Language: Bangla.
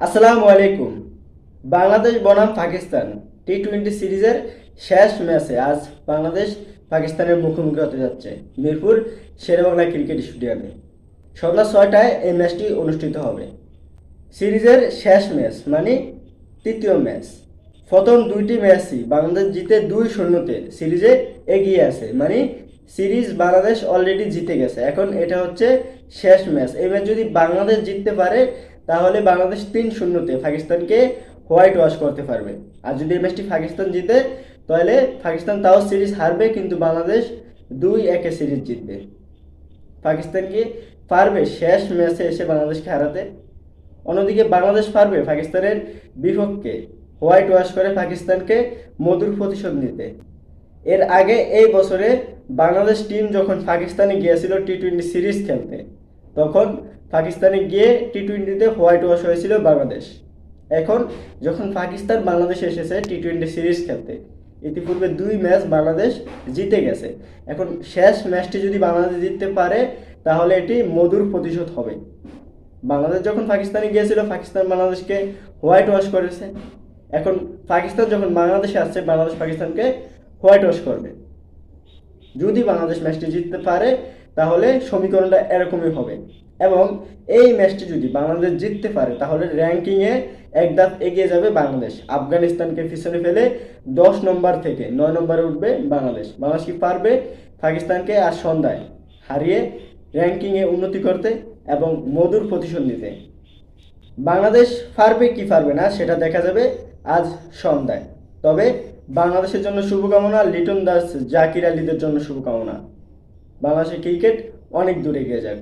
আসসালামু আলাইকুম। বাংলাদেশ বনাম পাকিস্তান টি টোয়েন্টি সিরিজের শেষ ম্যাচে আজ বাংলাদেশ পাকিস্তানের মুখোমুখি হতে যাচ্ছে মিরপুর শেরেবাংলা ক্রিকেট স্টেডিয়ামে। সন্ধ্যা ছয়টায় এই ম্যাচটি অনুষ্ঠিত হবে। সিরিজের শেষ ম্যাচ মানে তৃতীয় ম্যাচ। প্রথম দুইটি ম্যাচই বাংলাদেশ জিতে দুই শূন্যতে সিরিজে এগিয়ে আছে। মানে সিরিজ বাংলাদেশ অলরেডি জিতে গেছে। এখন এটা হচ্ছে শেষ ম্যাচ। এই ম্যাচ যদি বাংলাদেশ জিততে পারে তাহলে বাংলাদেশ তিন শূন্যতে পাকিস্তানকে হোয়াইট ওয়াশ করতে পারবে। আর যদি এই ম্যাচটি পাকিস্তান জিতে, তাহলে পাকিস্তান তাও সিরিজ হারবে, কিন্তু বাংলাদেশ দুই একে সিরিজ জিতবে। পাকিস্তান কি পারবে শেষ ম্যাচে এসে বাংলাদেশকে হারাতে? অন্যদিকে বাংলাদেশ পারবে পাকিস্তানের বিপক্ষে হোয়াইট ওয়াশ করে পাকিস্তানকে মধুর প্রতিশোধ নিতে। এর আগে এই বছরে বাংলাদেশ টিম যখন পাকিস্তানে গিয়েছিল টি টোয়েন্টি সিরিজ খেলতে, তখন পাকিস্তানে গিয়ে টি টোয়েন্টিতে হোয়াইট ওয়াশ হয়েছিল বাংলাদেশ। এখন যখন পাকিস্তান বাংলাদেশে এসেছে টি টোয়েন্টি সিরিজ খেলতে, ইতিপূর্বে দুই ম্যাচ বাংলাদেশ জিতে গেছে। এখন শেষ ম্যাচটি যদি বাংলাদেশ জিততে পারে, তাহলে এটি মধুর প্রতিশোধ হবে। বাংলাদেশ যখন পাকিস্তানে গিয়েছিল, পাকিস্তান বাংলাদেশকে হোয়াইট ওয়াশ করেছে। এখন পাকিস্তান যখন বাংলাদেশে আসছে, বাংলাদেশ পাকিস্তানকে হোয়াইট ওয়াশ করবে। যদি বাংলাদেশ ম্যাচটি জিততে পারে, তাহলে সমীকরণটা এরকমই হবে। এবং এই ম্যাচটি যদি বাংলাদেশ জিততে পারে, তাহলে র্যাঙ্কিংয়ে এক ধাপ এগিয়ে যাবে বাংলাদেশ। আফগানিস্তানকে পিছনে ফেলে দশ নম্বর থেকে নয় নম্বরে উঠবে বাংলাদেশ। বাংলাদেশ কি পারবে? পাকিস্তানকে আর সন্ধ্যায় হারিয়ে র্যাঙ্কিংয়ে উন্নতি করতে এবং মধুর প্রতিশোধ নিতে। বাংলাদেশ পারবে কি পারবে না, সেটা দেখা যাবে আজ সন্ধ্যায়। তবে বাংলাদেশের জন্য শুভকামনা, লিটন দাস জাকির আলীদের জন্য শুভকামনা। বাংলাদেশের ক্রিকেট অনেক দূরে এগিয়ে যাক।